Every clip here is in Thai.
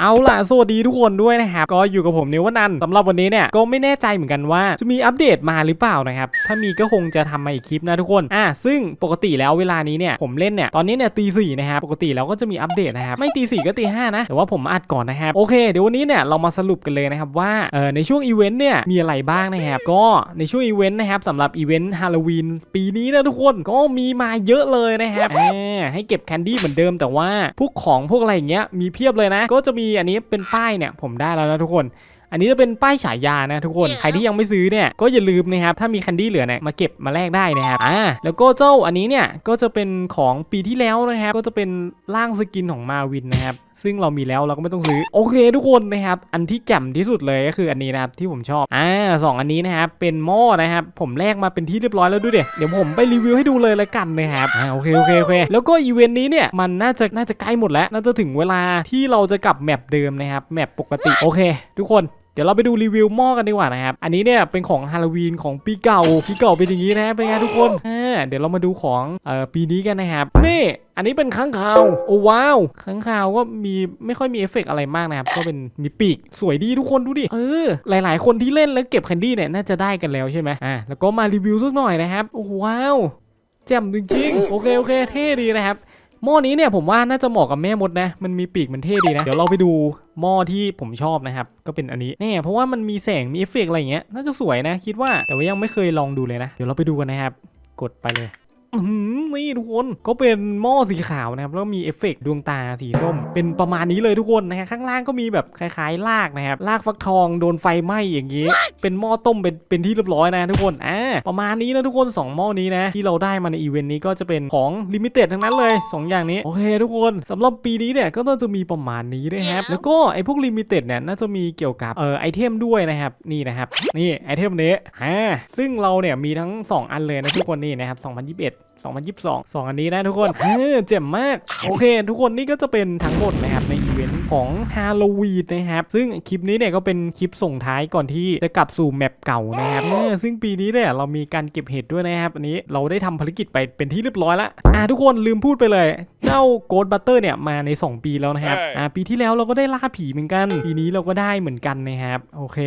เอาล่ะ สวัสดีทุกคนด้วยนะครับ ก็อยู่กับผมนิวนันสำหรับวันนี้เนี่ยก็ไม่แน่ใจเหมือนกันว่า จะมีอัปเดตมาหรือเปล่านะครับ ถ้ามีก็คงจะทำมาอีกคลิปนะทุกคน อะซึ่งปกติแล้วเวลานี้เนี่ยผมเล่นเนี่ยตอนนี้เนี่ยตีสี่นะครับ ปกติแล้วก็จะมีอัปเดตนะครับ ไม่ตีสี่ก็ตีห้านะ แต่ว่าผมอัดก่อนนะครับ โอเค เดี๋ยววันนี้เนี่ยเรามาสรุปกันเลยนะครับว่าเออในช่วงอีเวนต์เนี่ยมีอะไรบ้างนะครับ ก็ในช่วงอีเวนต์นะครับสำหรับอีเวนต์ฮาโลวีนปีนี้นะทุกคนก็มีมาเยอะเลยนะครับให้เก็บแคนดี้เหมือนเดิมแต่ว่าพวกของพวกอะไรอย่างเงี้ยมีเพียบเลยนะก็จะมีอันนี้เป็นป้ายเนี่ยผมได้แล้วนะทุกคน อันนี้จะเป็นป้ายฉายานะทุกคนใครที่ยังไม่ซื้อเนี่ยก็อย่าลืมนะครับถ้ามีแคนดี้เหลือเนี่ยมาเก็บมาแลกได้นะครับอ่าแล้วก็เจ้าอันนี้เนี่ยก็จะเป็นของปีที่แล้วนะครับก็จะเป็นร่างสกินของมาวินนะครับ ซึ่งเรามีแล้วเราก็ไม่ต้องซื้อโอเคทุกคนนะครับอันที่แจ่มที่สุดเลยก็คืออันนี้นะครับที่ผมชอบอ่าสองอันนี้นะครับเป็นหม้อนะครับผมแลกมาเป็นที่เรียบร้อยแล้วด้วยเดี๋ยวเดี๋ยวผมไปรีวิวให้ดูเลยละกันนะครับอ่าโอเคโอเคโอเคแล้วก็อีเวนต์นี้เนี่ยมันน่าจะน่าจะใกล้หมดแล้ว น่าจะถึงเวลาที่เราจะกลับแมปเดิมนะครับแมปปกติโอเค ทุกคน เดี๋ยวเราไปดูรีวิวหม้อกันดีกว่านะครับ อันนี้เนี่ยเป็นของฮาโลวีนของปีเก่า ปีเก่าเป็นอย่างนี้นะ เป็นไงทุกคนเดี๋ยวเรามาดูของเอ่อปีนี้กันนะครับ นี่ อันนี้เป็นค้างคาว โอ้ว้าวค้างคาวก็มีไม่ค่อยมีเอฟเฟกอะไรมากนะครับ ก็เป็นมีปีกสวยดีทุกคนดูดิ เออ หลายๆ คนที่เล่นแล้วเก็บแคนดี้เนี่ยน่าจะได้กันแล้วใช่ไหมอ่า แล้วก็มารีวิวสักหน่อยนะครับ โอ้ว้าวแจ่มจริงๆ โอเค โอเค เท่ดีนะครับ หม้อนี้เนี่ยผมว่าน่าจะเหมาะกับแม่มดนะ มันมีปีกมันเท่ดีนะ เดี๋ยวเราไปดูหม้อที่ผมชอบนะครับ ก็เป็นอันนี้แน่เพราะว่ามันมีแสงมีเอฟเฟกต์อะไรอย่างเงี้ย น่าจะสวยนะ คิดว่า แต่ว่ายังไม่เคยลองดูเลยนะ เดี๋ยวเราไปดูกันนะครับ กดไปเลยนี่ทุกคนก็เป็นหม้อสีขาวนะครับ แล้วมีเอฟเฟกต์ดวงตาสีส้ม เป็นประมาณนี้เลยทุกคนนะฮะข้างล่างก็มีแบบคล้ายๆลากนะครับลากฟักทองโดนไฟไหม้อย่างนี้ เป็นหม้อต้มเป็นเป็นที่เรียบร้อยนะทุกคนอ่า ประมาณนี้นะทุกคนสองหม้อนี้นะที่เราได้มาในอีเวนต์นี้ก็จะเป็นของลิมิเต็ดทั้งนั้นเลยสองอย่างนี้ โอเคทุกคนสำหรับปีนี้เนี่ยก็น่าจะมีประมาณนี้นะครับแล้วก็ไอ้พวกลิมิเต็ดเนี่ยน่าจะมีเกี่ยวกับเอ่อไอเทมด้วยนะครับนี่นะครับนี่ไอเทมนี้อ่าซึ่งเราเนี่ยมีทั้ง 2 อันเลยนะทุกคนนี่นะครับ2021 2022 2 อันนี้นะทุกคนเออเจ๋มมาก โอเค ทุกคนนี่ก็จะเป็นทั้งหมดนะครับในอีเวนต์ของฮาโลวีนนะครับ ซึ่งคลิปนี้เนี่ยก็เป็นคลิปส่งท้ายก่อนที่จะกลับสู่แมปเก่านะครับเออซึ่งปีนี้เนี่ยเรามีการเก็บเห็ดด้วยนะครับ อันนี้เราได้ทำภารกิจไปเป็นที่เรียบร้อยแล้วอ่าทุกคนลืมพูดไปเลย เจ้าโกดบัตเตอร์เนี่ยมาใน 2 ปีแล้วนะครับอ่าปีที่แล้วเราก็ได้ล่าผีเหมือนกัน ปีนี้เราก็ได้เหมือนกันนะครับโอเค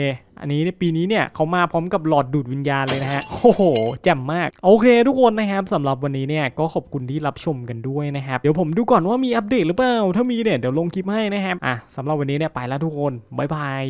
อันนี้ในปีนี้เนี่ยเขามาพร้อมกับหลอดดูดวิญญาณเลยนะฮะโอ้โหแจ่มมาก โอเค ทุกคนนะครับสำหรับวันนี้เนี่ยก็ขอบคุณที่รับชมกันด้วยนะครับเดี๋ยวผมดูก่อนว่ามีอัปเดตหรือเปล่าถ้ามีเนี่ยเดี๋ยวลงคลิปให้นะครับอะสำหรับวันนี้เนี่ยไปแล้วทุกคนบ๊ายบาย